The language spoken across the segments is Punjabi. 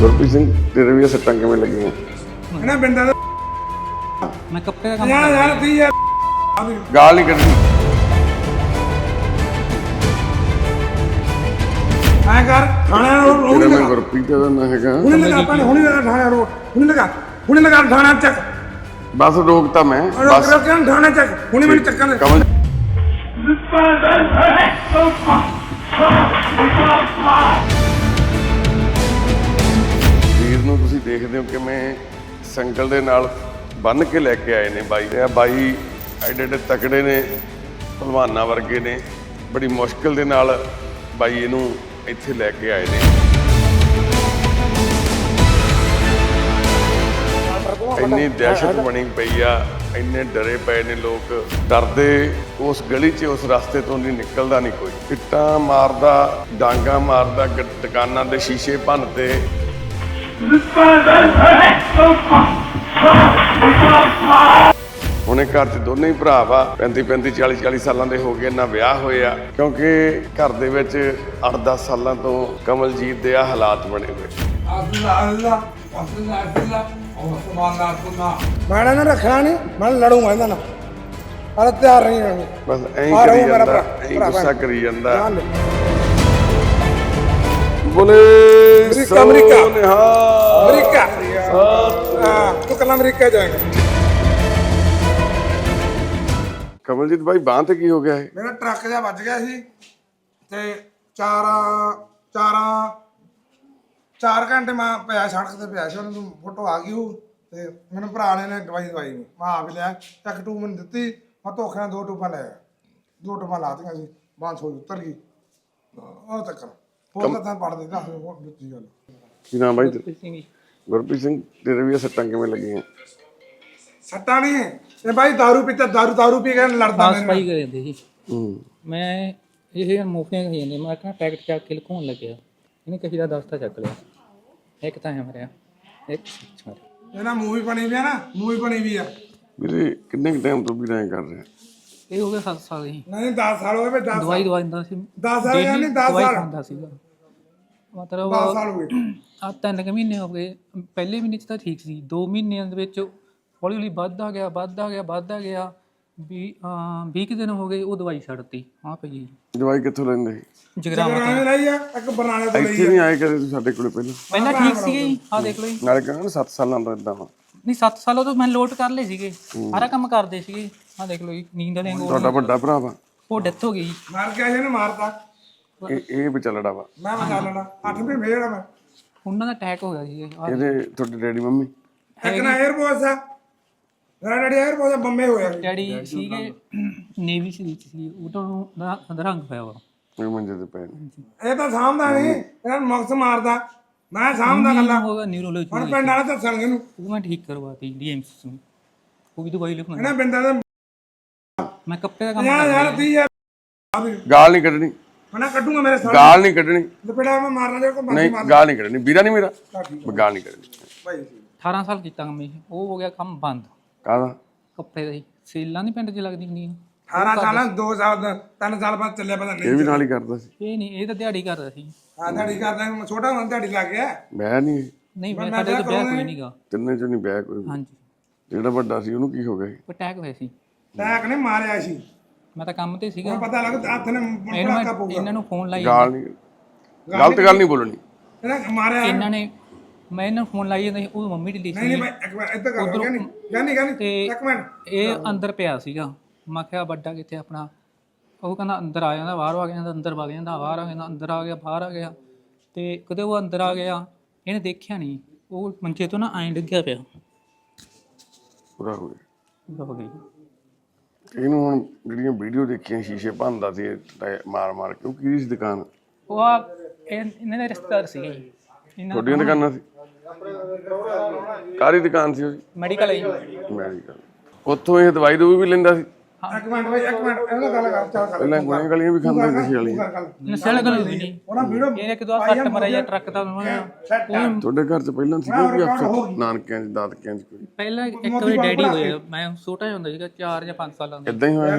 ਗੁਰਪ੍ਰੀਤ ਸਿੰਘ ਤੇਰੇ ਵੀ ਇਹ ਸੱਟਾਂ ਕਿਵੇਂ ਲੱਗੀਆਂ ਇਹਨਾਂ ਪਿੰਡਾਂ ਦੇ ਮੈਂ ਕੱਪੜੇ ਦਾ ਕੰਮ ਯਾਰ ਕਰਦਾ ਯਾਰ ਤੀ ਯਾਰ ਗਾਲ ਨਹੀਂ ਕੱਢਣੀ। ਐ ਕਰ ਥਾਣਾ ਰੋਡ ਹੁਣੇ ਤੇਰਾ ਮੈਂ ਲਗਾ। ਗੁਰਪ੍ਰੀਤ ਦਾ ਨਾਂ ਹੈਗਾ। ਹੁਣੇ ਲਗਾ ਪਾਣੀ ਹੁਣੇ ਲਗਾ ਥਾਣਾ ਰੋਡ ਹੁਣੇ ਲਗਾ। ਹੁਣੇ ਲਗਾ ਥਾਣਾ ਚੱਕ। ਬਸ ਰੋਕਤਾ ਮੈਂ ਬਸ। ਰੋਕ ਕੇ ਥਾਣਾ ਚੱਕ। ਹੁਣੇ ਮੈਨੂੰ ਚੱਕਾਂ ਦੇ। ਕਮਲ ਵੀਰ ਨੂੰ ਤੁਸੀਂ ਦੇਖਦੇ ਹੋ ਕਿਵੇਂ ਸੰਗਲ ਦੇ ਨਾਲ ਬੰਨ ਕੇ ਲੈ ਕੇ ਆਏ ਨੇ ਬਾਈ ਆ ਬਾਈ ਐਡੇ ਐਡੇ ਤਕੜੇ ਨੇ ਭਲਵਾਨਾਂ ਵਰਗੇ ਨੇ। ਬੜੀ ਮੁਸ਼ਕਲ ਦੇ ਨਾਲ ਬਾਈ ਇਹਨੂੰ ਇੱਥੇ ਲੈ ਕੇ ਆਏ ਨੇ। ਇੰਨੀ ਦਹਿਸ਼ਤ ਬਣੀ ਪਈ ਆ ਇੰਨੇ ਡਰੇ ਪਏ ਨੇ ਲੋਕ ਡਰਦੇ ਉਸ ਗਲੀ 'ਚ ਉਸ ਰਸਤੇ ਤੋਂ ਨਹੀਂ ਨਿਕਲਦਾ ਨਹੀਂ ਕੋਈ। ਇੱਟਾਂ ਮਾਰਦਾ ਡਾਂਗਾ ਮਾਰਦਾ ਦੁਕਾਨਾਂ ਦੇ ਸ਼ੀਸ਼ੇ ਭੰਨਦੇ ਹੁਣੇ ਘਰ 'ਚ ਦੋਨੇ ਹੀ ਭਰਾ ਵਾ 35 35 40 40 ਸਾਲਾਂ ਦੇ ਹੋ ਗਏ ਨਾ ਵਿਆਹ ਹੋਏ ਆ ਕਿਉਂਕਿ ਘਰ ਦੇ ਵਿੱਚ 8-10 ਸਾਲਾਂ ਤੋਂ ਕਮਲਜੀਤ ਦੇ ਆ ਹਾਲਾਤ ਬਣੇ ਹੋਏ। ਅੱਲਾ ਅੱਲਾ ਅੱਲਾ ਅੱਲਾ। ਉਹ ਸੁਭਾਨ ਅੱਲਾ ਮੈਂ ਨਾ ਰੱਖਣਾ ਨਹੀਂ ਮੈਂ ਲੜੂੰਗਾ ਇਹਨਾਂ ਨਾਲ ਅਰੇ ਤਿਆਰ ਨਹੀਂ ਰਹਿਣਾ ਬਸ ਐਂ ਆ ਕਰੀ ਮੇਰਾ ਜਾਂਦਾ ਭਰਾ, ਐਂ ਭਰਾ ਗੁੱਸਾ ਭੈਣ। ਕਰੀ ਜਾਂਦਾ। ਬੋਲੇ ਅਮਰੀਕਾ, ਅਮਰੀਕਾ। ਨਿਹਾਲ। ਅਮਰੀਕਾ ਹਾਂ ਤੂੰ ਕੱਲ ਅਮਰੀਕਾ ਜਾਏਗਾ ਕਮਲਜੀਤ ਭਾਈ ਬਾਂਹ ਤੇ ਕੀ ਹੋ ਗਿਆ ਹੈ ਮੇਰਾ ਟਰੱਕ ਜਿਹਾ ਵੱਜ ਗਿਆ ਸੀ ਤੇ ਚਾਰਾਂ ਚਾਰਾਂ ਚਾਰ ਘੰਟੇ ਮੈਂ ਪਿਆ ਸੜਕ ਤੇ ਪਿਆ ਸੀ ਉਹਨੂੰ ਫੋਟੋ ਆ ਗਈ ਉਹ ਤੇ ਮੈਨੂੰ ਭਰਾ ਨੇ ਨੇ ਦਵਾਈ ਦਵਾਈ ਨਹੀਂ ਮੈਂ ਆ ਵੀ ਲਿਆ ਇੱਕ ਟੂ ਮੈਨੂੰ ਦਿੱਤੀ ਮੈਂ ਧੋਖੇ ਨਾਲ ਦੋ ਟੂਪਾਂ ਲੈ ਆਇਆ ਦੋ ਟੂਪਾਂ ਲਾਤੀਆਂ ਸੀ ਬਾਂਹ ਸੋਈ ਉਤਰ ਗਈ ਉਹ ਤੱਕ ਹੋਰ ਤਾਂ ਤਾਂ ਪੜ ਦੇ ਦੱਸ ਹੋਰ ਦਿੱਤੀ ਗੱਲ ਕੀ ਨਾਮ ਭਾਈ ਤੇਰਾ? ਸਿੰਘ ਜੀ ਗੁਰਪ੍ਰੀਤ ਸਿੰਘ ਤੇਰੇ ਵੀ ਇਹ ਸੱਟਾਂ ਕਿਵੇਂ ਲੱਗੀਆਂ ਸੱਟਾ ਨਹੀਂ ਇਹ ਬਾਈ दारू ਪੀਤਾ दारू दारू ਪੀ ਕੇ ਲੜਦਾ ਖਾਸ ਮੇਰੇ ਪਾਈ ਕਰ ਜਾਂਦੇ ਸੀ ਹੂੰ ਮੈਂ ਇਹ ਮੋਫੀਆਂ ਖਾਈ ਜਾਂਦੇ ਮੈਂ ਕਿਹਾ ਪੈਕਟ ਚੱਕ ਕੇ ਲੁਕਾਉਣ ਲੱਗਿਆ ਇਹਨੇ ਕਿਸੇ ਦਾ ਦਸਤਾ ਚੱਕ ਲਿਆ। ਇੱਕ ਤਾਂ ਹੈ ਮਰਿਆ। ਇੱਕ ਸੱਚ ਮਰਿਆ। ਨਾਲ। ਇਹ ਨਾ ਮੂਵੀ ਬਣੀ ਵੀ ਆ ਨਾ ਮੂਵੀ ਬਣੀ ਵੀ ਆ। ਵੀਰੇ ਕਿੰਨੇ ਕੁ ਟਾਈਮ ਤੋਂ ਵੀ ਰਹਿ ਕਰ ਰਿਹਾ? ਇਹ ਹੋ ਗਿਆ 7 ਸਾਲ ਹੀ। ਨਹੀਂ 10 ਸਾਲ ਹੋਏ ਵੇ 10 ਦਵਾਈ ਦਵਾ ਦਿੰਦਾ ਸੀ। ਦਸ ਸਾਲ ਯਾਨੀ Daily ਦਸ ਦਵਾਈ ਸਾਲ। ਖਾਂਦਾ ਸੀਗਾ। ਮਤਲਬ 10 ਸਾਲ ਹੋ ਗਏ। ਆ ਤਿੰਨ ਕੁ ਮਹੀਨੇ ਹੋ ਗਏ। ਪਹਿਲੇ ਮਹੀਨੇ ਚ ਤਾਂ ਠੀਕ ਸੀ। 2 ਮਹੀਨਿਆਂ ਦੇ ਵਿੱਚ ਹੌਲੀ ਹੌਲੀ ਵੱਧਦਾ ਗਿਆ ਵੱਧਦਾ ਗਿਆ ਵੱਧਦਾ ਗਿਆ। ਵੀ 20 ਕੁ ਦਿਨ ਹੋ ਗਏ ਉਹ ਦਵਾਈ ਛੱਡਤੀ। ਹਾਂ ਪਈ ਜੀ। ਦਵਾਈ ਕਿੱਥੋਂ ਲੈਂਦੇ? ਸੀ ਜਗਰਾਵਾਂ ਜਗਰਾਵੇਂ ਲਈ ਆ ਇੱਕ ਬਰਨਾਲੇ ਤੋਂ ਲਈ ਇੱਥੇ ਨਹੀਂ ਆਏ ਕਦੇ ਤੂੰ ਸਾਡੇ ਕੋਲੇ ਪਹਿਲਾਂ? ਪਹਿਲਾਂ ਠੀਕ ਸੀਗੇ ਜੀ ਆ ਦੇਖ ਲਓ ਜੀ। ਨਾਲੇ ਕਹਿੰਦਾ 7 ਸਾਲਾਂ ਦਾ ਇਦਾਂ ਵਾ। ਨਹੀਂ 7 ਸਾਲਾਂ ਤੋਂ ਮੈਂ ਲੋਟ ਕਰ ਲਏ ਸੀਗੇ। ਸਾਰਾ ਕੰਮ ਕਰਦੇ ਸੀਗੇ। ਆ ਦੇਖ ਲਓ ਜੀ ਨੀਂਦ ਵਾਲੇ ਅੰਗੂਰ ਤੁਹਾਡਾ ਵੱਡਾ ਭਰਾ ਵਾ। ਉਹ ਡੈਥ ਹੋ ਗਈ ਜੀ। ਮਾਰ ਕੇ ਇਹਨੇ ਮਾਰਤਾ। ਇਹ ਇਹ ਵਿਚਲੜਾ ਵਾ। ਮੈਂ ਬਚਾ ਲੈਣਾ 8ਵੀਂ ਫੇਰ ਆ ਮੈਂ। ਉਹਨਾਂ ਦਾ ਅਟੈਕ ਹੋ ਗਿਆ ਸੀ ਇਹਦੇ ਤੁਹਾਡੇ ਡੈਡੀ ਮੰਮੀ? ਇੱਕ ਨਾ 에ਅਰਫੋਰਸ ਆ। ਮੇਰਾ ਡੈਡੀ 에ਅਰਫੋਰਸ ਆ। ਬੰਬੇ ਹੋਇਆ ਡੈਡੀ ਸੀਗੇ ਨੇਵੀ ਸੀ ਵਿੱਚ ਸੀ ਉਹ ਤੋਂ ਦਾ ਰੰਗ ਪਿਆ ਵਾ। ਇਹ ਮੰਜੇ ਤੇ ਨੇ। ਇਹ ਤਾਂ ਸਾਹਮਣਾ ਨਹੀਂ ਇਹਨਾਂ ਨੂੰ ਮਕਸ ਮਾਰਦਾ। ਮੈਂ ਸਾਹਮਣਾ ਗੱਲਾਂ। ਹੋਗਾ ਨਿਊਰੋਲੋਜੀ ਹੁਣ ਪਿੰਡ ਵਾਲੇ ਦੱਸਣਗੇ ਨੂੰ ਉਹ ਮੈਂ ਠੀਕ ਕਰਵਾਤੀ ਡੀਐਮਸੀ ਨੂੰ ਉਹ ਵੀ ਦਵਾਈ ਲਿਖਣਾ। ਇਹਨਾਂ ਪਿੰਡਾਂ ਦੇ ਮੈਂ ਕੱਪੜੇ ਦਾ ਕੰਮ ਯਾਰ ਕਰਦਾ ਯਾਰ ਤੀ ਯਾਰ ਆ ਵੀ। ਗਾਲ ਨਹੀਂ ਕੱਢਣੀ। ਮੈਂ ਕੱਢੂਗਾ ਮੇਰੇ ਸਾਹ ਗਾਲ ਨਹੀਂ ਕੱਢਣੀ। ਲਪੇੜਾ ਮੈਂ ਮਾਰਨਾ ਜੇ ਕੋ ਨਹੀਂ ਗਾਲ ਨਹੀਂ ਕੱਢਣੀ। ਵੀਰਾ ਨਹੀਂ ਮੇਰਾ। ਮੈਂ ਗਾਲ ਨਹੀਂ ਕੱਢਣੀ। ਭਾਈ 18 ਸਾਲ ਕੀਤਾ ਕੰਮ ਇਹ। ਉਹ ਹੋ ਗਿਆ ਕੰਮ ਬੰਦ। ਕਾਹਦਾ? ਕੱਪੜੇ ਦਾ। ਹੀ ਸੇਲਾਂ ਨਹੀਂ ਪਿੰਡ 'ਚ ਲੱਗਦੀ ਹੁੰਦੀਆਂ? 18 ਸਾਲਾਂ 2 ਸਾਲ ਦਾ 3 ਸਾਲ ਬਾਅਦ ਚੱਲਿਆ ਪਤਾ ਨਹੀਂ ਇਹ ਵੀ ਨਾਲ ਹੀ ਕਰਦਾ ਸੀ। ਇਹ ਨਹੀਂ ਇਹ ਤਾਂ ਦਿਹਾੜੀ ਕਰਦਾ ਸੀ। ਆ ਦਿਹਾੜੀ ਕਰਦਾ ਮੈਂ ਛੋਟਾ ਹੁੰਦਾ ਦਿਹਾੜੀ ਲੱਗ ਗਿਆ। ਮੈਂ ਨਹੀਂ। ਨਹੀਂ ਮੈਂ ਸਾਡੇ ਤੋਂ ਵਿਆਹ ਕੋਈ ਨਹੀਂਗਾ ਤਿੰਨੇ ਚੋਂ ਨਹੀਂ ਵਿਆਹ ਕੋਈ। ਵੀ। ਹਾਂਜੀ। ਜਿਹੜਾ ਵੱਡਾ ਸੀ ਉਹਨੂੰ ਕੀ ਹੋ ਗਿਆ ਸੀ? ਅਟੈਕ ਹੋਇਆ ਸੀ। ਟੈਕ ਨੇ ਮਾਰਿਆ ਸੀ। ਮੈਂ ਤਾਂ ਕੰਮ ਤੇ ਸੀਗਾ। ਹੁਣ ਪਤਾ ਲੱਗ ਹੱਥ ਨੇ ਇਹਨੂੰ ਪੜਾਕਾ ਮੈਂ ਪਊਗਾ। ਇਹਨਾਂ ਨੂੰ ਫੋਨ ਲਾਈ ਗਾਲ ਨਹੀਂ ਗਲਤ ਗੱਲ ਨਹੀਂ ਬੋਲਣੀ। ਇਹਨਾਂ ਮਾਰਿਆ। ਇਹਨਾਂ ਨੇ ਮੈਂ ਇਹਨਾਂ ਨੂੰ ਫੋਨ ਲਾਈ ਜਾਂਦਾ ਸੀ ਉਹ ਮੰਮੀ ਢਿੱਲੀ ਨਹੀਂ ਨਹੀਂ ਸੀ। ਮੈਂ ਇੱਕ ਮਿੰਟ ਇੱਧਰ ਕਰ ਗਿਆ ਨਹੀਂ ਗਾਨੀ ਗਾਨੀ ਤੇ ਇੱਕ ਮਿੰਟ। ਇਹ ਅੰਦਰ ਪਿਆ ਸੀਗਾ। ਮੈਂ ਕਿਹਾ ਵੱਡਾ ਕਿੱਥੇ ਆਪਣਾ? ਉਹ ਕਹਿੰਦਾ ਅੰਦਰ ਆ ਜਾਂਦਾ ਬਾਹਰ ਆ ਗਿਆ ਅੰਦਰ ਵਗ ਜਾਂਦਾ ਬਾਹਰ ਆ ਗਿਆ ਅੰਦਰ ਆ ਗਿਆ ਬਾਹਰ ਆ ਗਿਆ। ਤੇ ਕਦੇ ਉਹ ਅੰਦਰ ਆ ਗਿਆ ਇਹਨੇ ਦੇਖਿਆ ਨਹੀਂ। ਉਹ ਮੰਚੇ ਤੋਂ ਨਾ ਐਂ ਡਿੱਗਿਆ ਪਿਆ। ਪੂਰਾ ਹੋ ਗਿਆ। ਹੋ ਗਈ ਇਹਨੂੰ ਹੁਣ ਜਿਹੜੀਆਂ ਵੀਡੀਓ ਦੇਖੀਆਂ ਸ਼ੀਸ਼ੇ ਭੰਨਦਾ ਸੀ ਮਾਰ ਮਾਰ ਕੇ ਉਹ ਕਿਹਦੀ ਸੀ ਦੁਕਾਨ। ਉਹ ਆ ਇਹ- ਇਹਨਾਂ ਦੇ ਰਿਸ਼ਤੇਦਾਰ ਸੀਗੇ। ਜੀ। ਇਹਨਾਂ ਤੁਹਾਡੀਆਂ ਦੁਕਾਨਾਂ ਸੀ? ਕਾਹਦੀ ਦੁਕਾਨ ਸੀ ਉਹਦੀ ਮੈਡੀਕਲ ਹੈ ਮੈਡੀਕਲ ਉੱਥੋਂ ਇਹ ਦਵਾਈ ਦੂਈ ਵੀ ਲੈਂਦਾ ਸੀ? ਇੱਕ ਮਿੰਟ ਬਾਈ ਇੱਕ ਮਿੰਟ ਇਹਨਾਂ ਗੱਲ ਕਰ ਚੱਲ ਕਰ। ਪਹਿਲਾਂ ਗੋਲੀਆਂ ਗਲੀਆਂ ਵੀ ਖਾਂਦੇ ਹੁੰਦੇ ਸੀ ਵਾਲੀ ਤੂੰ ਕਰ ਗੱਲ ਹੋਈ ਨਹੀਂ ਉਹਨਾਂ ਵੀਡੀਓ ਇਹਨੇ ਕਿਦੋਂ ਸੱਟ ਮਾਰਿਆ ਜਾਂ ਟਰੱਕ ਦਾ ਉਹਨੇ ਤੁਹਾਡੇ ਘਰ 'ਚ ਪਹਿਲਾਂ ਸੀ ਕੋਈ ਅਫਸਰ? ਨਾਨਕਿਆਂ 'ਚ ਦਾਦਕਿਆਂ 'ਚ ਕੋਈ? ਪਹਿਲਾਂ ਇੱਕ ਵਾਰੀ ਡੈਡੀ ਹੋਇਆ ਮੈਂ ਛੋਟਾ ਜਿਹਾ ਹੁੰਦਾ ਸੀਗਾ 4 ਜਾਂ 5 ਸਾਲਾਂ ਦਾ। ਇਦਾਂ ਹੀ ਹੋਇਆ?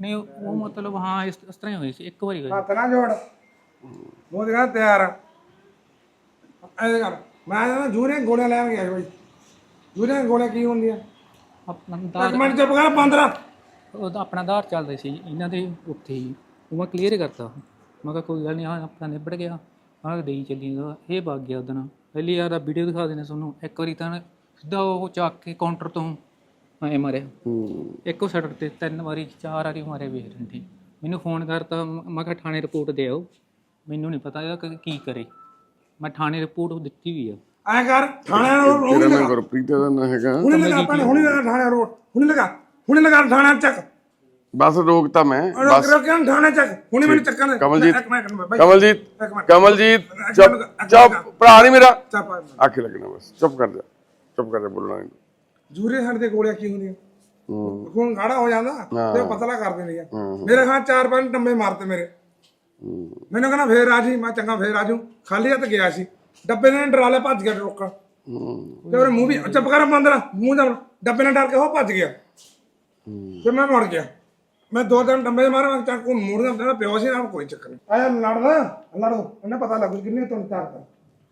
ਨਹੀਂ ਉਹ ਉਹ ਮਤਲਬ ਹਾਂ ਇਸ ਇਸ ਤਰ੍ਹਾਂ ਹੀ ਹੋਈ ਸੀ ਇੱਕ ਵਾਰੀ ਹੋਈ। ਹੱਥ ਨਾ ਜੋੜ। ਉਹ ਜਿਹੜਾ ਤਿਆਰ। ਆ ਐਂ ਕਰ ਮੈਂ ਨਾ ਜੂਰੇ ਗੋਲੀਆਂ ਲੈਣ ਗਿਆ ਸੀ ਬਾਈ। ਜੂਰੇ ਗੋਲੀਆਂ ਕੀ ਹੁੰਦੀਆਂ ਆਪਣਾ ਇੱਕ ਦਾਰ ਮਿੰਟ ਚੁੱਪ ਕਰ ਬੰਦ ਰ ਉਹਦਾ ਆਪਣਾ ਆਧਾਰ ਚੱਲਦਾ ਸੀ ਇਹਨਾਂ ਦੇ ਉੱਥੇ ਹੀ। ਉਹ ਮੈਂ ਕਲੀਅਰ ਕਰਤਾ। ਮੈਂ ਕਿਹਾ ਕੋਈ ਗੱਲ ਨਹੀਂ ਆ ਆਪਣਾ ਨਿਬੜ ਗਿਆ। ਆਹ ਦੇਈ ਚੱਲੀ ਦਾ ਇਹ ਵਗ ਗਿਆ ਉਦਣ ਪਹਿਲੀ ਵਾਰ ਵੀਡੀਓ ਦਿਖਾ ਦੇਣੇ ਤੁਹਾਨੂੰ। ਇੱਕ ਵਾਰੀ ਤਾਂ ਸਿੱਧਾ ਉਹ ਚੱਕ ਕੇ ਕਾਊਂਟਰ ਤੋਂ ਐ ਮਾਰਿਆ। ਹੂੰ। ਇੱਕੋ ਸੜਕ ਤੇ ਤਿੰਨ ਵਾਰੀ ਚਾਰ ਵਾਰੀ ਮਾਰੇ ਵੇਖ ਰਹੇ ਮੈਨੂੰ ਫੋਨ ਕਰਤਾ। ਮ- ਮੈਂ ਕਿਹਾ ਥਾਣੇ ਰਿਪੋਰਟ ਦੇ ਆਓ ਮੈਨੂੰ ਨਹੀਂ ਪਤਾ ਇਹਦਾ ਕ- ਕੀ ਕਰੇ। ਮੈਂ ਥਾਣੇ ਰਿਪੋਰਟ ਦਿੱਤੀ ਵੀ ਆ। ਐਂ ਕਰ ਥਾਣੇ ਨੂੰ ਤੇਰਾ ਨਾਂ ਗੁਰਪ੍ਰੀਤ ਦਾ ਨਾਂ ਹੈਗਾ। ਹੁਣੇ ਲਗਾ ਆਪਣੇ ਹੁਣੇ ਲਗਾ ਥਾਣੇ ਰੋਡ ਹੁਣੇ ਲਗਾ ਹੁਣੇ ਲਗਾ ਥਾਣੇ ਚੱਕ। ਬਸ ਰੋਕਤਾ ਮੈਂ ਰੋਕ ਰੋਕ ਕੇ ਥਾਣੇ ਚੱਕ। ਹੁਣੇ ਮੈਨੂੰ ਚੱਕਣ ਦੇ। ਕਮਲਜੀਤ। ਇੱਕ ਮਿੰਟ ਬਾਈ। ਕਮਲਜੀਤ ਇੱਕ ਮਿੰਟ। ਕਮਲਜੀਤ ਚੁੱਪ ਚੁੱਪ। ਭਰਾ ਨਹੀਂ ਮੇਰਾ। ਚੱਪ ਆਖੇ ਲੱਗਣਾ ਬਸ। ਚੁੱਪ ਕਰ ਜਾ। ਚੁੱਪ ਕਰ ਜਾ ਬੋਲਣਾ ਨਹੀਂ। ਜੂਰੇ ਸਾਡੇ ਤੇ ਗੋਲੀਆਂ ਕੀ ਹੁੰਦੀਆਂ? ਹੂੰ। ਖੂਨ ਗਾੜਾ ਹੋ ਜਾਂਦਾ ਤੇ ਉਹ ਪਤਲਾ ਕਰ ਦਿੰਦੀ ਆ। ਮੇਰੇ ਖਾਂ ਚਾਰ ਪੰਜ ਡੰਬੇ ਮਾਰਤੇ ਮੇਰੇ। ਮੈਨੂੰ ਕਹਿੰਦਾ ਫੇਰ ਆ ਜੀ ਮੈਂ ਚੰਗਾ ਫੇਰ ਆ ਜਾਊਂ। ਖਾਲੀ ਹੱਥ ਗਿਆ ਸੀ। ਡੱਬੇ ਨੇ ਡਰਾ ਲਿਆ ਭੱਜ ਗਿਆ ਰੋਕਣ ਹੂੰ। ਤੇ ਉਹਨੇ ਮੂੰਹ ਵੀ ਚੁੱਪ ਕਰ ਬੰਦ ਰ ਮੂੰਹ ਦਾ ਡੱਬੇ ਨਾਲ ਡਰ ਕੇ ਉਹ ਭੱਜ ਗਿਆ। ਤੇ ਮੈਂ ਮੁੜ ਗਿਆ। ਮੈਂ ਦੋ ਤਿੰਨ ਡੰਬੇ ਮਾਰੇ ਮੈਂ ਚੱਕ ਨੂੰ ਮੂੜਦਾ ਮੇਰਾ ਪਿਓ ਸੀ ਨਾ ਕੋਈ ਚੱਕਰ ਨਹੀਂ। ਆਇਆ ਲੜਦਾ ਲੜੋ ਇਹਨੇ ਪਤਾ ਲੱਗੂ ਕਿੰਨੇ ਤੁਹਾਨੂੰ ਚਾਰ ਕਰ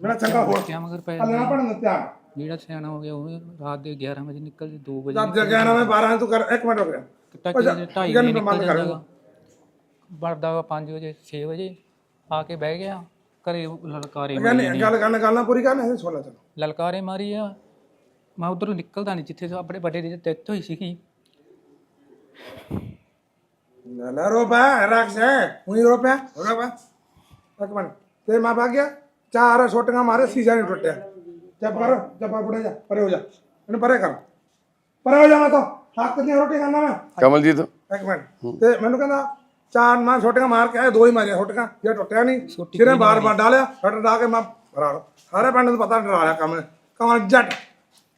ਮੇਰਾ ਚੰਗਾ ਹੋ ਕਿਆ ਮਗਰ ਪੈ ਅੱਲਾ ਪੜਨ ਤਿਆਰ। ਜਿਹੜਾ ਸਿਆਣਾ ਹੋ ਗਿਆ ਉਹ ਰਾਤ ਦੇ 11 ਵਜੇ ਨਿਕਲ ਜੇ 2 ਵਜੇ ਜਦ। ਜਗਿਆ ਨਾ ਮੈਂ 12 ਤੂੰ ਕਰ ਇੱਕ ਮਿੰਟ ਹੋ ਗਿਆ ਟੱਕੇ ਦੇ 2:30 ਵਜੇ ਨਿਕਲ ਜਾਂਦਾਗਾ ਵੜਦਾ ਵਾ 5 ਵਜੇ 6 ਵਜੇ ਆ ਕੇ ਬਹਿ ਗਿਆ ਘਰੇ ਲਲਕਾਰੇ ਮਾਰੀ ਗੱਲ ਗੱਲ ਗੱਲ ਗੱਲ ਨਾ ਪੂਰੀ ਕਰ ਨਹੀਂ ਸੋਲਾ ਚਲੋ। ਲਲਕਾਰੇ ਮਾਰੀ ਆ। ਮੈਂ ਉਧਰੋਂ ਨਿਕਲਦਾ ਨਹੀਂ ਜਿੱਥੇ ਆਪਣੇ ਵੱਡੇ ਦੀ ਡੈਥ ਹੋਈ ਸੀਗੀ। ਨਾ ਨਾ ਰੋਪਾ ਰੱਖ ਸੇ ਉਹੀ ਰੋਪਾ ਰੋਪਾ ਇੱਕ ਮਿੰਟ ਤੇ ਮੈਂ ਭਾਗ ਗਿਆ? ਚਾਰ ਛੋਟੀਆਂ ਮਾਰੇ ਸੀਜ਼ਾ ਨਹੀਂ ਟੁੱਟਿਆ। ਚੱਪ ਕਰ ਚੱਪਾ ਪੁੜੇ ਜਾ ਪਰੇ ਹੋ ਜਾ। ਇਹਨੂੰ ਪਰੇ ਕਰ। ਪਰੇ ਹੋ ਜਾ ਮੈਂ ਤਾਂ। ਹੱਕ ਦੀਆਂ ਰੋਟੀ ਖਾਣਾ ਮੈਂ। ਕਮਲਜੀਤ। ਇੱਕ ਮਿੰਟ ਤੇ ਮੈਨੂੰ ਕਹਿੰਦਾ ਚਾਰ ਮੈਂ ਛੋਟੀਆਂ ਮਾਰ ਕੇ ਆਏ ਦੋ ਹੀ ਮਾਰੀਆਂ ਛੋਟੀਆਂ ਜੇ ਟੁੱਟਿਆ ਨਹੀਂ ਕਿਹਨੇ ਬਾਰ ਬਾਰ ਡਾਲਿਆ ਫਟ ਡਾ ਕੇ ਮੈਂ ਫਰਾਰ ਸਾਰੇ ਪਿੰਡ ਨੂੰ ਪਤਾ ਡਰਾ ਲਿਆ ਕੰਮ ਨੇ। ਕਮਾਂ ਜੱਟ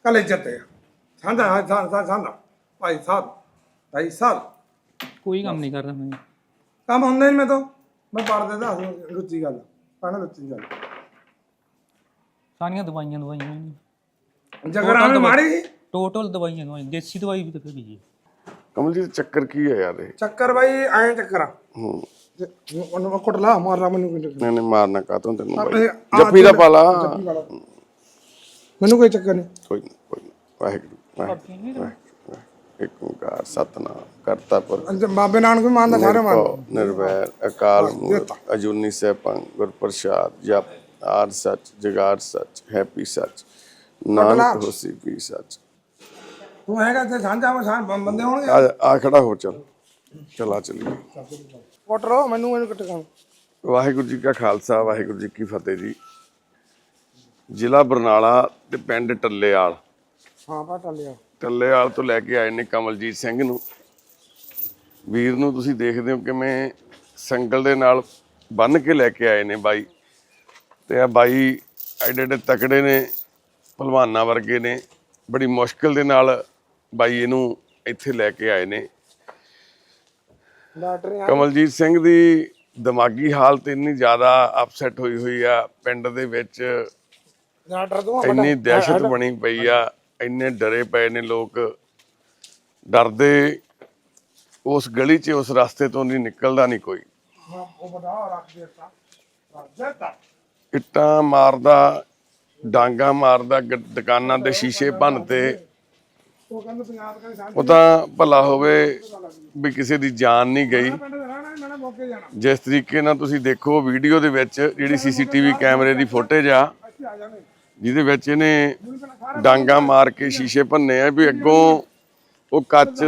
ਕਲੇ ਜੱਤੇ ਸਾਂਝਾ ਸਾਂਝਾ ਸਾਂਝਾ। ਭਾਈ ਸਾਹਿਬ ਭਾਈ ਸਾਹਿਬ। ਕੋਈ ਕੰਮ ਨਹੀਂ ਕਰਦਾ ਮੈਂ। ਕੰਮ ਹੁੰਦਾ ਨਹੀਂ ਮੈਂ ਤਾਂ ਮੈਂ ਪੜਦੇ ਦਾ ਲੁੱਚੀ ਗੱਲ ਪਾਣਾ ਲੁੱਚੀ ਗੱਲ। ਸਾਰੀਆਂ ਦਵਾਈਆਂ ਦਵਾਈਆਂ। ਨੇ ਜਗਰਾਂ ਵਿੱਚ ਮਾੜੀ ਟੋਟਲ ਦਵਾਈਆਂ ਦਵਾਈਆਂ। ਦੇਸੀ ਦਵਾਈ ਵੀ ਤੇ ਵੀ ਕਮਲਜੀਤ ਚੱਕਰ ਕੀ ਹੈ ਯਾਰ ਇਹ? ਚੱਕਰ ਬਾਈ ਐਂ ਚੱਕਰ ਆ। ਹੂੰ। ਉਹਨੂੰ ਮੈਂ ਕੁੱਟ ਲਾ ਮਾਰ ਲਾ ਮੈਨੂੰ ਕੋਈ ਨਹੀਂ ਨਹੀਂ ਮਾਰਨਾ ਕਾਤੋਂ ਤੈਨੂੰ ਬਾਈ? ਨਹੀਂ। ਆਹ ਜੱਫੀ ਦਾ ਪਾਲਾ। ਮੈਨੂੰ ਕੋਈ ਚੱਕਰ ਨਹੀਂ। ਕੋਈ ਨਹੀਂ ਕੋਈ ਨਹੀਂ ਵਾਹਿਗੁਰੂ ਵਾਹਿਗੁਰੂ ਵਾਹਿਗੁਰੂ। ਇੱਕ ਓੰਕਾਰ ਸਤਨਾਮ ਕਰਤਾ ਪੁਰਖ ਅੰਜ- ਬਾਬੇ ਨਾਨਕ ਵੀ ਮੰਨਦਾ ਸਾਰੇ ਮੰਨ ਨਿਰਭਉ ਨਿਰਵੈਰ ਅਕਾਲ ਮੂਰਤ ਅਜੂਨੀ ਸੈਭੰ ਗੁਰ ਪ੍ਰਸਾਦ ਜਪ ਆਦ ਸੱਚ ਜਗਾਰ ਸੱਚ ਹੈਪੀ ਸੱਚ ਨਾਨਕ ਹੋਸੀ ਵੀ ਸੱਚ। ਤੂੰ ਹੈਗਾ ਤੇ ਸਾਂਝਾ ਮੈਂ ਸਾਂ ਬੰਦੇ ਹੋਣਗੇ? ਆ ਆ ਖੜਾ ਹੋ ਚੱਲ। ਚਲਾ ਚੱਲੀਏ। ਕੁੱਟ ਰੋ ਮੈਨੂੰ ਇਹਨੂੰ ਕੱਟ ਕਰ। ਵਾਹਿਗੁਰੂ ਜੀ ਕਾ ਖਾਲਸਾ ਵਾਹਿਗੁਰੂ ਜੀ ਕੀ ਫਤਿਹ ਜੀ। ਜ਼ਿਲ੍ਹਾ ਬਰਨਾਲਾ ਤੇ ਪਿੰਡ ਟੱਲੇਆਲ। ਹਾਂ ਪਾ ਲਿਆ ਟੱਲੇਆਲ ਤੋਂ ਲੈ ਕੇ ਆਏ ਨੇ ਕਮਲਜੀਤ ਸਿੰਘ ਨੂੰ। ਵੀਰ ਨੂੰ ਤੁਸੀਂ ਦੇਖਦੇ ਹੋ ਕਿਵੇਂ ਸੰਗਲ ਦੇ ਨਾਲ ਬੰਨ ਕੇ ਲੈ ਕੇ ਆਏ ਨੇ ਬਾਈ। ਤੇ ਆ ਬਾਈ ਐਡੇ ਐਡੇ ਤਕੜੇ ਨੇ ਭਲਵਾਨਾਂ ਵਰਗੇ ਨੇ। ਬੜੀ ਮੁਸ਼ਕਲ ਦੇ ਨਾਲ ਬਾਈ ਇਹਨੂੰ ਇੱਥੇ ਲੈ ਕੇ ਆਏ ਨੇ। ਕਮਲਜੀਤ ਸਿੰਘ ਦੀ ਦਿਮਾਗੀ ਹਾਲਤ ਇੰਨੀ ਜ਼ਿਆਦਾ ਅਪਸੈਟ ਹੋਈ ਹੋਈ ਆ ਪਿੰਡ ਦੇ ਵਿੱਚ ਡਾਕਟਰ ਤੋਂ ਇੰਨੀ ਦਹਿਸ਼ਤ ਬਣੀ ਪਈ ਆ ਇੰਨੇ ਡਰੇ ਪਏ ਨੇ ਲੋਕ। ਡਰਦੇ ਉਸ ਗਲੀ 'ਚ ਉਸ ਰਸਤੇ ਤੋਂ ਨਹੀਂ ਨਿਕਲਦਾ ਨਹੀਂ ਕੋਈ। ਉਹ ਬੜਾ ਰੱਖ ਦਿੱਤਾ। ਜੱਟਾ ਇੱਟਾਂ ਮਾਰਦਾ ਡਾਂਗਾ ਮਾਰਦਾ ਦੁਕਾਨਾਂ ਦੇ ਸ਼ੀਸ਼ੇ ਭੰਨਤੇ। ਉਹ ਕਹਿੰਦਾ ਪੰਜਾਬ ਕਦੇ ਸਾਂਝੇ ਉਹ ਤਾਂ ਭਲਾ ਹੋਵੇ ਵੀ ਕਿਸੇ ਦੀ ਜਾਨ ਨਹੀਂ ਗਈ। ਪਿੰਡ ਦੇ ਰਹਿਣਾ ਮੈਂ ਨਾ ਮੌਕੇ ਜਾਣਾ। ਜਿਸ ਤਰੀਕੇ ਨਾਲ ਤੁਸੀਂ ਦੇਖੋ ਵੀਡੀਓ ਦੇ ਵਿੱਚ ਜਿਹੜੀ ਸੀਸੀਟੀਵੀ ਕੈਮਰੇ ਦੀ ਫੁਟੇਜ ਆ ਇੱਥੇ ਆ ਜਾਣੇ ਜਿਹਦੇ ਵਿੱਚ ਇਹਨੇ ਡਾਂਗਾ ਮਾਰ ਕੇ ਸ਼ੀਸ਼ੇ ਭੰਨੇ ਆ ਵੀ ਅੱਗੋਂ ਉਹ ਕੱਚ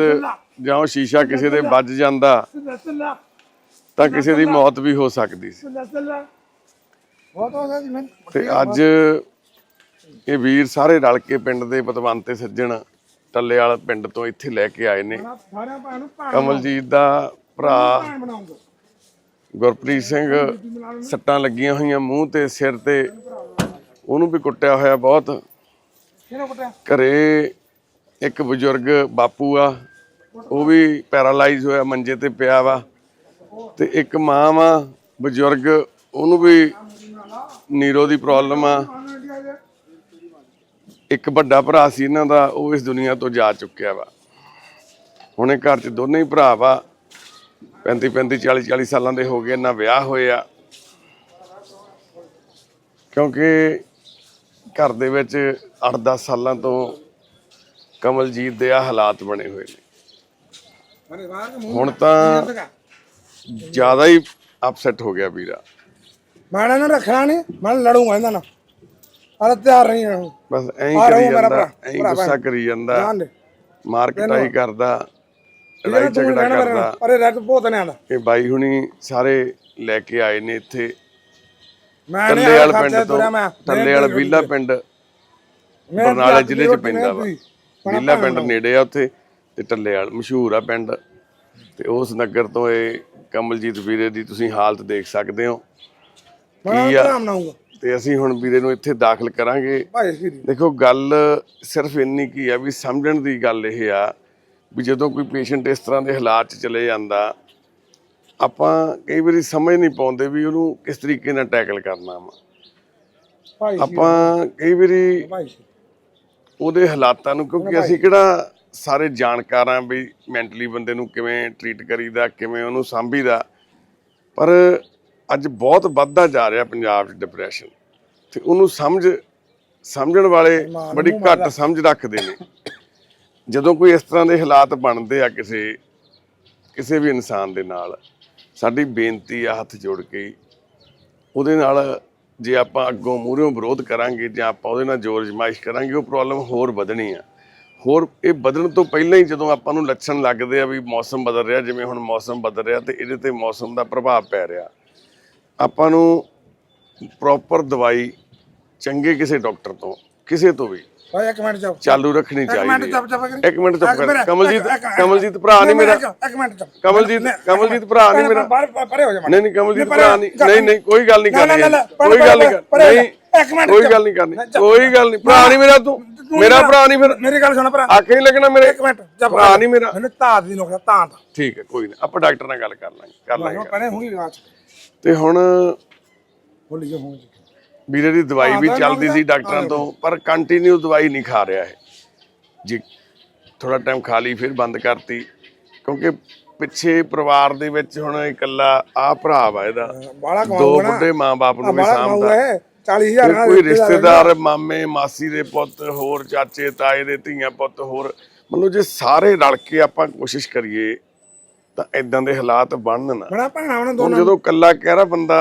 ਜਾਂ ਉਹ ਸ਼ੀਸ਼ਾ ਕਿਸੇ ਦੇ ਵੱਜ ਜਾਂਦਾ ਤਾਂ ਕਿਸੇ ਦੀ ਮੌਤ ਵੀ ਹੋ ਸਕਦੀ ਸੀ। ਲੱਸਲਾ ਬਹੁਤ ਹੋ ਗਿਆ ਜੀ ਮੈਂ ਤੇ ਅੱਜ ਇਹ ਵੀਰ ਸਾਰੇ ਰਲ ਕੇ ਪਿੰਡ ਦੇ ਪਤਵੰਤੇ ਸੱਜਣ ਟੱਲੇ ਵਾਲਾ ਪਿੰਡ ਤੋਂ ਇੱਥੇ ਲੈ ਕੇ ਆਏ ਨੇ। ਸਾਰਿਆਂ ਕਮਲਜੀਤ ਦਾ ਭਰਾ। ਬਣਾਉਂਗਾ ਗੁਰਪ੍ਰੀਤ ਸਿੰਘ ਸੱਟਾਂ ਲੱਗੀਆਂ ਹੋਈਆਂ ਮੂੰਹ ਤੇ ਸਿਰ ਤੇ। ਉਹਨੂੰ ਵੀ ਕੁੱਟਿਆ ਹੋਇਆ ਬਹੁਤ। ਕਿਹਨੇ ਕੁੱਟਿਆ? ਘਰੇ ਇੱਕ ਬਜ਼ੁਰਗ ਬਾਪੂ ਆ। ਉਹ ਵੀ ਪੈਰਾਲਾਈਜ਼ ਹੋਇਆ ਮੰਜੇ ਤੇ ਪਿਆ ਵਾ। ਤੇ ਇੱਕ ਮਾਂ ਵਾ ਬਜ਼ੁਰਗ। ਉਹਨੂੰ ਵੀ ਨੀਰੋ ਦੀ ਪ੍ਰੋਬਲਮ ਆ। ਇੱਕ ਵੱਡਾ ਭਰਾ ਸੀ ਇਹਨਾਂ ਦਾ, ਉਹ ਇਸ ਦੁਨੀਆ ਤੋਂ ਜਾ ਚੁੱਕਿਆ ਵਾ। ਹੁਣੇ ਘਰ 'ਚ ਦੋਨੇ ਹੀ ਭਰਾ ਵਾ। 35 35 40 40 ਸਾਲਾਂ ਦੇ ਹੋ ਗਏ ਨਾ ਵਿਆਹ ਹੋਏ ਆ। ਕਿਉਂਕਿ ਘਰ ਦੇ ਵਿੱਚ 8-10 ਸਾਲਾਂ ਤੋਂ ਕਮਲਜੀਤ ਦੇ ਆ ਹਾਲਾਤ ਬਣੇ ਹੋਏ ਨੇ। ਹੁਣ ਤਾਂ ਜ਼ਿਆਦਾ ਹੀ ਅਪਸੈਟ ਹੋ ਗਿਆ ਵੀਰਾ। ਮੈਂ ਇਹਨਾਂ ਰੱਖਣਾ ਨਹੀਂ ਮੈਂ ਲੜੂੰਗਾ ਇਹਨਾਂ ਨਾਲ। ਅਰੇ ਤਿਆਰ ਨਹੀਂ ਹਾਂ। ਬਸ ਐਂ ਹੀ ਕਰੀ ਜਾਂਦਾ ਐਂ ਹੀ ਗੁੱਸਾ। ਕਰੀ ਜਾਂਦਾ ਮਾਰ ਕਟਾਈ ਕਰਦਾ ਲੜਾਈ ਝਗੜਾ ਕਰਦਾ। ਅਰੇ ਰੱਬ ਬਹੁਤ ਨੇ ਆਂਦਾ ਇਹ ਬਾਈ ਹੁਣੀ ਸਾਰੇ ਲੈ ਕੇ ਆਏ ਨੇ ਇੱਥੇ। ਮੈਂ ਟੱਲੇ ਵਾਲ ਪਿੰਡ ਤੋਂ ਟੱਲੇ ਵਾਲ ਬੀਲਾ ਪਿੰਡ ਬਰਨਾਲਾ ਜ਼ਿਲ੍ਹੇ 'ਚ ਪੈਂਦਾ ਵਾ। ਬੀਲਾ ਪਿੰਡ ਨੇੜੇ ਆ ਉੱਥੇ ਤੇ ਟੱਲੇ ਵਾਲ ਮਸ਼ਹੂਰ ਆ ਪਿੰਡ। ਤੇ ਉਸ ਨਗਰ ਤੋਂ ਇਹ ਕਮਲਜੀਤ ਵੀਰੇ ਦੀ ਤੁਸੀਂ ਹਾਲਤ ਦੇਖ ਸਕਦੇ ਹੋ। ਕੀ ਆ? ਤੇ ਅਸੀਂ ਹੁਣ ਵੀਰੇ ਨੂੰ ਇੱਥੇ ਦਾਖਲ ਕਰਾਂਗੇ। ਦੇਖੋ ਗੱਲ ਸਿਰਫ ਇੰਨੀ ਕੀ ਆ ਵੀ ਸਮਝਣ ਦੀ ਗੱਲ ਇਹ ਆ ਵੀ ਜਦੋਂ ਕੋਈ ਪੇਸ਼ੈਂਟ ਇਸ ਤਰ੍ਹਾਂ ਦੇ ਹਾਲਾਤ 'ਚ ਚਲੇ ਜਾਂਦਾ ਆਪਾਂ ਕਈ ਵਾਰੀ ਸਮਝ ਨਹੀਂ ਪਾਉਂਦੇ ਵੀ ਉਹਨੂੰ ਕਿਸ ਤਰੀਕੇ ਨਾਲ ਟੈਕਲ ਕਰਨਾ ਵਾ। ਆਪਾਂ ਕਈ ਵਾਰੀ ਉਹਦੇ ਹਾਲਾਤਾਂ ਨੂੰ ਕਿਉਂਕਿ ਅਸੀਂ ਕਿਹੜਾ ਸਾਰੇ ਜਾਣਕਾਰ ਆ ਵੀ ਮੈਂਟਲੀ ਬੰਦੇ ਨੂੰ ਕਿਵੇਂ ਟਰੀਟ ਕਰੀਦਾ ਕਿਵੇਂ ਉਹਨੂੰ ਸੰਭੀਦਾ ਪਰ ਅੱਜ ਬਹੁਤ ਵੱਧਦਾ ਜਾ ਰਿਹਾ ਪੰਜਾਬ 'ਚ ਡਿਪਰੈਸ਼ਨ ਤੇ ਉਹਨੂੰ ਸਮਝ ਸਮਝਣ ਵਾਲੇ ਬੜੀ ਘੱਟ ਸਮਝ ਰੱਖਦੇ ਨੇ। ਜਦੋਂ ਕੋਈ ਇਸ ਤਰ੍ਹਾਂ ਦੇ ਹਾਲਾਤ ਬਣਦੇ ਆ ਕਿਸੇ ਕਿਸੇ ਵੀ ਇਨਸਾਨ ਦੇ ਨਾਲ ਸਾਡੀ ਬੇਨਤੀ ਆ ਹੱਥ ਜੋੜ ਕੇ ਉਹਦੇ ਨਾਲ ਜੇ ਆਪਾਂ ਅੱਗੋਂ ਮੂਹਰਿਓਂ ਵਿਰੋਧ ਕਰਾਂਗੇ ਜਾਂ ਆਪਾਂ ਉਹਦੇ ਨਾਲ ਜ਼ੋਰ ਅਜ਼ਮਾਇਸ਼ ਕਰਾਂਗੇ ਉਹ ਪ੍ਰੋਬਲਮ ਹੋਰ ਵਧਣੀ ਆ। ਹੋਰ ਇਹ ਵਧਣ ਤੋਂ ਪਹਿਲਾਂ ਹੀ ਜਦੋਂ ਆਪਾਂ ਨੂੰ ਲੱਛਣ ਲੱਗਦੇ ਆ ਵੀ ਮੌਸਮ ਬਦਲ ਰਿਹਾ ਜਿਵੇਂ ਹੁਣ ਮੌਸਮ ਬਦਲ ਰਿਹਾ ਤੇ ਇਹਦੇ ਤੇ ਮੌਸਮ ਦਾ ਪ੍ਰਭਾਵ ਪੈ ਰਿਹਾ। ਆਪਾਂ ਨੂੰ ਪ੍ਰੋਪਰ ਦਵਾਈ ਚੰਗੇ ਕਿਸੇ ਡਾਕਟਰ ਤੋਂ ਕਿਸੇ ਤੋਂ ਵੀ ਇੱਕ ਮਿੰਟ ਚਾਲੂ ਰੱਖਣੀ ਚਾਹੀਦੀ ਹੈ। ਇੱਕ ਮਿੰਟ ਚੁੱਪ ਕਰ। ਕਮਲਜੀਤ ਕਮਲਜੀਤ ਭਰਾ ਨਹੀਂ ਮੇਰਾ। ਇੱਕ ਮਿੰਟ ਚੁੱਪ। ਕਮਲਜੀਤ ਕਮਲਜੀਤ ਭਰਾ ਨਹੀਂ ਮੇਰਾ। ਬਾਹਰ ਪਰੇ ਹੋ ਜਾ ਨਹੀਂ ਨਹੀਂ ਕਮਲਜੀਤ ਭਰਾ ਨਹੀਂ। ਨਹੀਂ ਨਹੀਂ ਕੋਈ ਗੱਲ ਨਹੀਂ ਕਰਨੀ ਕੋਈ ਗੱਲ ਨਹੀਂ ਪਰੇ- ਕਰ- ਪਰੇ- ਨਹੀਂ ਇੱਕ ਮਿੰਟ ਕੋਈ। ਗੱਲ ਨਹੀਂ ਕਰਨੀ। ਕੋਈ ਗੱਲ ਨਹੀਂ। ਭਰਾ ਨਹੀਂ ਮੇਰਾ ਤੂੰ। ਮੇਰਾ ਭਰਾ। ਨਹੀਂ ਫਿਰ ਮੇਰੀ ਗੱਲ ਸੁਣ ਭਰਾ। ਆਖੇ ਲੱਗਣਾ ਮੇਰੇ। ਇੱਕ ਮਿੰਟ ਭਰਾ ਨਹੀਂ ਮੇਰਾ। ਮੈਨੂੰ ਤਾਤ ਦੀ ਨੋਕ ਤਾਂ ਠੀਕ ਹੈ ਕੋਈ ਨਹੀਂ। ਆਪਾਂ ਡਾਕਟਰ ਨਾਲ ਗੱਲ ਕਰ ਲਾਂਗੇ। ਕਰ ਲਾਂਗੇ। ਪਰੇ ਹੋਈ ਬਾਤ ਤੇ ਹੁਣ ਜੋ ਹੋ ਜੀ ਵੀਰੇ ਦੀ ਦਵਾਈ ਵੀ ਹਾਂ, ਚੱਲਦੀ ਸੀ ਹਾਂ, ਡਾਕਟਰਾਂ ਤੋਂ ਪਰ ਕੰਟੀਨਿਊ ਦਵਾਈ ਨਹੀਂ ਖਾ ਰਿਹਾ ਇਹ। ਜੀ ਥੋੜਾ ਟਾਈਮ ਖਾ ਲਈ ਫਿਰ ਬੰਦ ਕਰਤੀ। ਕਿਉਂਕਿ ਪਿੱਛੇ ਪਰਿਵਾਰ ਦੇ ਵਿੱਚ ਹੁਣ ਇਕੱਲਾ ਆ ਭਰਾ ਵਾ ਇਹਦਾ। ਬਾਲਾ ਦੋ ਬੁੱਢੇ ਮਾਂ-ਬਾਪ ਨੂੰ ਵੀ ਸਾਂਭਦਾ। ਕਮਾਊਗਾ ਹੈ 40000 ਫਿਰ ਨਾਲ ਕੋਈ ਰਿਸ਼ਤੇਦਾਰ ਮਾਮੇ ਮਾਸੀ ਦੇ ਪੁੱਤ ਹੋਰ ਚਾਚੇ ਤਾਏ ਦੇ ਧੀਆਂ ਪੁੱਤ ਹੋਰ। ਮਤਲਬ ਜੇ ਸਾਰੇ ਰਲ ਕੇ ਆਪਾਂ ਕੋਸ਼ਿਸ਼ ਕਰੀਏ ਤਾਂ ਇਦਾਂ ਦੇ ਹਾਲਾਤ ਬਣਨ ਨਾ। ਬੜਾ ਭੈਣਾ ਉਹਨਾਂ ਹੁਣ ਦੋਨਾਂ ਜਦੋਂ ਕੱਲਾ ਕਹਿਰਾ ਬੰਦਾ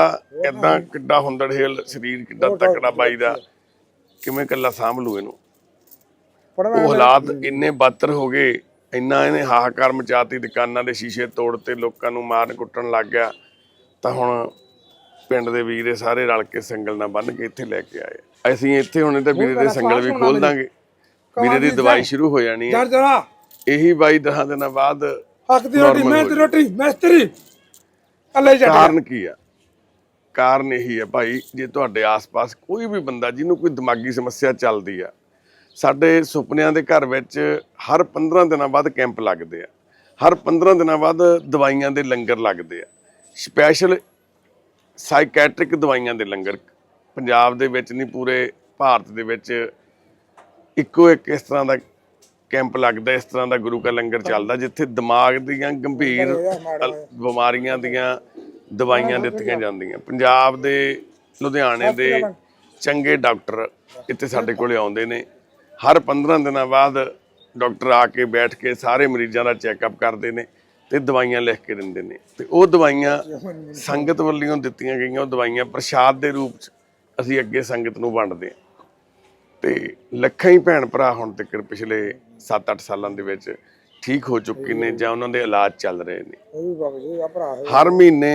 ਇਦਾਂ ਕਿੱਡਾ ਹੁੰਦੜਹੇਲ ਸਰੀਰ ਕਿੱਡਾ ਤਕੜਾ ਬਾਈ ਦਾ ਕਿਵੇਂ ਕੱਲਾ ਸਾਂਭ ਲੂ ਇਹਨੂੰ? ਉਹ ਹਾਲਾਤ ਇੰਨੇ ਬਦਤਰ ਹੋ ਗਏ ਇੰਨਾ ਇਹਨੇ ਹਾਹਾਕਾਰ ਮਚਾਤੀ ਦੁਕਾਨਾਂ ਦੇ ਸ਼ੀਸ਼ੇ ਤੋੜਤੇ ਲੋਕਾਂ ਨੂੰ ਮਾਰਨ ਕੁੱਟਣ ਲੱਗ ਗਿਆ। ਤਾਂ ਹੁਣ ਪਿੰਡ ਦੇ ਵੀਰੇ ਸਾਰੇ ਰਲ ਕੇ ਸੰਗਲ ਨਾਲ ਬੰਨ ਕੇ ਇੱਥੇ ਲੈ ਕੇ ਆਏ ਅਸੀਂ ਇੱਥੇ ਹੁਣ ਇਹਦੇ ਵੀਰੇ ਦੇ ਸੰਗਲ ਵੀ ਖੋਲ ਦਾਂਗੇ। ਵੀਰੇ ਦੀ ਦਵਾਈ ਸ਼ੁਰੂ ਹੋ ਜਾਣੀ ਹੈ ਜਰਾ ਇਹੀ ਬਾਈ ਦਸਾਂ ਦਿਨਾਂ ਬਾਅਦ ਹੱਕ ਦੀ ਰੋਟੀ Normal ਮੈਂ ਹੋ ਦੀ ਰੋਟੀ ਮੈਸਤਰੀ ਅੱਲੇ ਜੱਟ ਕਾਰਨ ਕੀ ਆ? ਕਾਰਨ ਇਹੀ ਹੈ ਭਾਈ ਜੇ ਤੁਹਾਡੇ ਆਸ-ਪਾਸ ਕੋਈ ਵੀ ਬੰਦਾ ਜਿਹਨੂੰ ਕੋਈ ਦਿਮਾਗੀ ਸਮੱਸਿਆ ਚੱਲਦੀ ਆ ਸਾਡੇ ਸੁਪਨਿਆਂ ਦੇ ਘਰ ਵਿੱਚ ਹਰ 15 ਦਿਨਾਂ ਬਾਅਦ ਕੈਂਪ ਲੱਗਦੇ ਆ। ਹਰ 15 ਦਿਨਾਂ ਬਾਅਦ ਦਵਾਈਆਂ ਦੇ ਲੰਗਰ ਲੱਗਦੇ ਆ। ਸਪੈਸ਼ਲ ਸਾਈਕੈਟ੍ਰਿਕ ਦਵਾਈਆਂ ਦੇ ਲੰਗਰ। ਪੰਜਾਬ ਦੇ ਵਿੱਚ ਨਹੀਂ ਪੂਰੇ ਭਾਰਤ ਦੇ ਵਿੱਚ ਇੱਕੋ ਇੱਕ ਇਸ ਤਰ੍ਹਾਂ ਦਾ ਕੈਂਪ ਲੱਗਦਾ ਇਸ ਤਰ੍ਹਾਂ ਦਾ ਗੁਰੂ ਕਾ ਲੰਗਰ ਚੱਲਦਾ ਜਿੱਥੇ ਦਿਮਾਗ ਦੀਆਂ ਗੰਭੀਰ ਬਿਮਾਰੀਆਂ ਦੀਆਂ ਦਵਾਈਆਂ ਦਿੱਤੀਆਂ ਜਾਂਦੀਆਂ। ਪੰਜਾਬ ਦੇ ਲੁਧਿਆਣੇ ਦੇ ਚੰਗੇ ਡਾਕਟਰ ਇੱਥੇ ਸਾਡੇ ਕੋਲੇ ਆਉਂਦੇ ਨੇ। ਹਰ 15 ਦਿਨਾਂ ਬਾਅਦ ਡਾਕਟਰ ਆ ਕੇ ਬੈਠ ਕੇ ਸਾਰੇ ਮਰੀਜ਼ਾਂ ਦਾ ਚੈੱਕਅਪ ਕਰਦੇ ਨੇ ਤੇ ਦਵਾਈਆਂ ਲਿਖ ਕੇ ਦਿੰਦੇ ਨੇ। ਤੇ ਉਹ ਦਵਾਈਆਂ ਸੰਗਤ ਵੱਲੋਂ ਦਿੱਤੀਆਂ ਗਈਆਂ ਉਹ ਦਵਾਈਆਂ ਪ੍ਰਸ਼ਾਦ ਦੇ ਰੂਪ 'ਚ ਅਸੀਂ ਅੱਗੇ ਸੰਗਤ ਨੂੰ ਵੰਡਦੇ ਹਾਂ। ਤੇ ਲੱਖਾਂ ਹੀ ਭੈਣ ਭਰਾ ਹੁਣ ਤੱਕ ਪਿਛਲੇ 7-8 ਸਾਲਾਂ ਦੇ ਵਿੱਚ ਠੀਕ ਹੋ ਚੁੱਕੇ ਨੇ ਜਾਂ ਉਹਨਾਂ ਦੇ ਇਲਾਜ ਚੱਲ ਰਹੇ ਨੇ। ਹਰ ਮਹੀਨੇ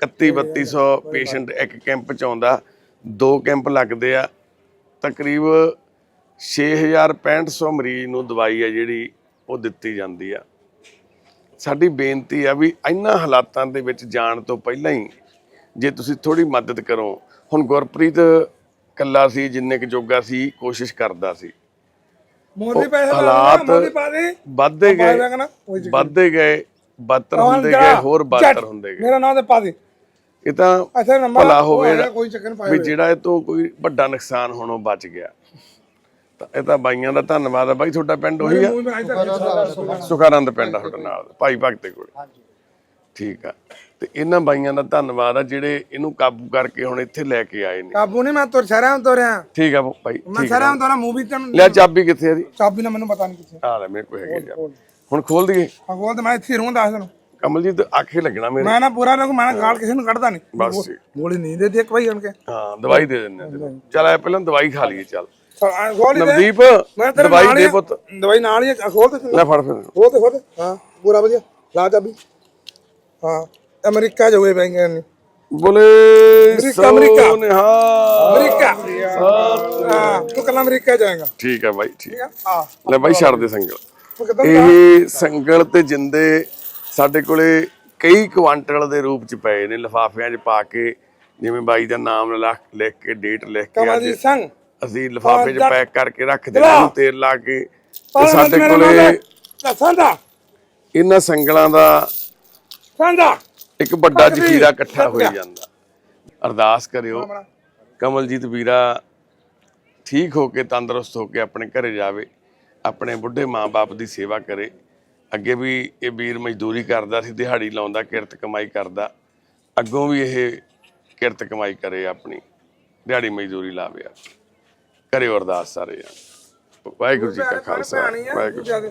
31 3200 ਪੇਸ਼ੈਂਟ ਇੱਕ ਕੈਂਪ ਚ ਆਉਂਦਾ ਦੋ ਕੈਂਪ ਲੱਗਦੇ ਆ। ਤਕਰੀਬ 6000 6500 ਮਰੀਜ਼ ਨੂੰ ਦਵਾਈ ਆ ਜਿਹੜੀ ਉਹ ਦਿੱਤੀ ਜਾਂਦੀ ਆ। ਸਾਡੀ ਬੇਨਤੀ ਆ ਵੀ ਇਹਨਾਂ ਹਾਲਾਤਾਂ ਦੇ ਵਿੱਚ ਜਾਣ ਤੋਂ ਪਹਿਲਾਂ ਹੀ ਜੇ ਤੁਸੀਂ ਥੋੜੀ ਮਦਦ ਕਰੋ। ਹੁਣ ਗੁਰਪ੍ਰੀਤ ਕੱਲਾ ਸੀ ਜਿੰਨੇ ਕੁ ਜੋਗਾ ਸੀ ਕੋਸ਼ਿਸ਼ ਕਰਦਾ ਸੀ। ਮੋਦੀ ਪੈਸੇ ਲਾ ਹਾਲਾਤ ਦੇਣਾ, ਮੋਦੀ ਪਾ ਦੇ। ਵੱਧਦੇ ਗਏ। ਵੱਧਦੇ ਗਏ ਬੱਤਰ ਹੁੰਦੇ ਗਏ ਹੋਰ ਬੱਤਰ ਚੱਟ, ਹੁੰਦੇ ਗਏ। ਮੇਰਾ ਨਾਮ ਤੇ ਪਾ ਦੇ। ਇਹ ਤਾਂ ਭਲਾ ਹੋਵੇ ਕੋਈ ਚੱਕਰ ਨਹੀਂ ਪਾਇਆ ਵੀ ਜਿਹੜਾ ਇਹ ਤੋਂ ਕੋਈ ਵੱਡਾ ਨੁਕਸਾਨ ਹੋਣੋਂ ਬਚ ਗਿਆ। ਤਾਂ ਇਹ ਤਾਂ ਬਾਈਆਂ ਦਾ ਧੰਨਵਾਦ ਆ। ਬਾਈ ਤੁਹਾਡਾ ਪਿੰਡ ਉਹੀ ਆ? ਸੁਖਾਨੰਦ ਪਿੰਡ ਆ। ਤੁਹਾਡੇ ਨਾਲ ਭਾਈ ਭਗਤੇ ਕੋਲ। ਠੀਕ ਆ। ਤੇ ਇਹਨਾਂ ਬਾਈਆਂ ਦਾ ਧੰਨਵਾਦ ਆ ਜਿਹੜੇ ਇਹਨੂੰ ਕਾਬੂ ਕਰਕੇ ਹੁਣ ਇੱਥੇ ਲੈ ਕੇ ਆਏ ਨੇ। ਕਾਬੂ ਨਹੀਂ ਮੈਂ ਤੁਰ ਸ਼ਹਿਰਾਂ ਤੋਂ ਰਿਆ ਠੀਕ ਆ ਭਾਈ ਮੈਂ ਸ਼ਹਿਰਾਂ ਤੋਂ ਮੂਵੀ ਤੇ ਲਿਆ ਚਾਬੀ ਕਿੱਥੇ ਆ ਦੀ ਚਾਬੀ ਨਾ ਮੈਨੂੰ ਪਤਾ ਨਹੀਂ ਕਿੱਥੇ। ਆ ਲੈ ਮੇਰੇ ਕੋਲ ਹੈਗੀ ਆ। ਹੁਣ ਖੋਲ ਦਈਏ? ਆ ਕੋਲ ਤੇ ਮੈਂ ਇੱਥੇ ਰਹੂੰ ਦੱਸ ਦਿਨ ਕਮਲਜੀਤ ਆਖੇ ਲੱਗਣਾ ਮੇਰੇ। ਮੈਂ ਨਾ ਪੂਰਾ ਨਾ ਮੈਂ ਗਾਲ ਕਿਸੇ ਨੂੰ ਕੱਢਦਾ ਨਹੀਂ। ਬਸ। ਗੋਲੀ ਨਹੀਂ ਦੇ ਦੇ ਇੱਕ ਭਾਈ ਕੇ। ਹਾਂ ਦਵਾਈ ਦੇ ਦਿੰਦੇ ਆ ਤੈਨੂੰ। ਚੱਲ ਆ ਪਹਿਲਾਂ ਦਵਾਈ ਖਾ ਲਈਏ ਚੱਲ। ਨਵਦੀਪ ਮੈਂ ਤੇਰੇ ਦਵਾਈ ਦੇ। ਪੁੱਤ। ਦਵਾਈ ਨਾਲ ਹੀ ਖੋਲ ਤੇ। ਲੈ ਫੜ ਫਿਰ। ਖੋਲ ਤੇ ਖੋਲ। ਹਾਂ ਪੂਰਾ ਵਧੀਆ। ਲਾ ਚਾਬੀ। ਹਾਂ। ਅਮਰੀਕਾ ਜਾਊਏ ਬੈਂਗੇ ਨੇ। ਬੋਲੇ ਅਮਰੀਕਾ, ਅਮਰੀਕਾ। ਨਿਹਾਲ ਅਮਰੀਕਾ। ਹਾਂ ਤੂੰ ਕੱਲਾ ਅਮਰੀਕਾ ਜਾਏਗਾ। ਠੀਕ ਆ ਬਾਈ ਠੀਕ। ਠੀਕ ਆ? ਆ ਲੈ ਬਾਈ ਛੱਡ ਦੇ ਸੰਗਲ। ਤੂੰ ਕਿੱਦਾਂ ਇਹ ਸੰਗਲ ਤੇ ਜਿੰਦੇ ਸਾਡੇ ਕੋਲੇ ਕਈ ਕੁਆਂਟਲ ਦੇ ਰੂਪ ਚ ਪਏ ਨੇ ਲਿਫਾਫਿਆਂ 'ਚ ਪਾ ਕੇ ਜਿਵੇਂ ਬਾਈ ਦਾ ਨਾਮ ਲਿਖ ਲਿਖ ਕੇ ਡੇਟ ਲਿਖ ਕੇ ਅੱਜ ਅਸੀਂ ਲਿਫਾਫੇ 'ਚ ਪੈਕ ਕਰਕੇ ਰੱਖ ਦਿੰਦੇ ਹਾਂ ਤੇਲ ਲਾ ਕੇ ਤੇ ਸਾਡੇ ਕੋਲੇ ਨਾਲ ਦੱਸਾਂ ਦਾ। ਇਹਨਾਂ ਸੰਗਲਾਂ ਦਾ ਸੰਦਾ ਇੱਕ ਵੱਡਾ ਜਖੀਰਾ ਇਕੱਠਾ ਹੋਈ। ਜਾਂਦਾ ਅਰਦਾਸ ਕਰਿਓ ਕਮਲਜੀਤ ਵੀਰਾ ਠੀਕ ਹੋ ਕੇ ਤੰਦਰੁਸਤ ਹੋ ਕੇ ਆਪਣੇ ਘਰੇ ਜਾਵੇ ਆਪਣੇ ਬੁੱਢੇ ਮਾਂ-ਬਾਪ ਦੀ ਸੇਵਾ ਕਰੇ। ਅੱਗੇ ਵੀ ਇਹ ਵੀਰ ਮਜ਼ਦੂਰੀ ਕਰਦਾ ਸੀ ਦਿਹਾੜੀ ਲਾਉਂਦਾ ਕਿਰਤ ਕਮਾਈ ਕਰਦਾ। ਅੱਗੋਂ ਵੀ ਇਹ ਕਿਰਤ ਕਮਾਈ ਕਰੇ ਆਪਣੀ ਦਿਹਾੜੀ ਮਜ਼ਦੂਰੀ ਲਾਵੇ ਕਰਿਓ ਅਰਦਾਸ ਸਾਰੇ ਜਣ। ਵਾਹਿਗੁਰੂ ਜੀ ਕਾ ਖਾਲਸਾ ਆ, ਵਾਹਿਗੁਰੂ।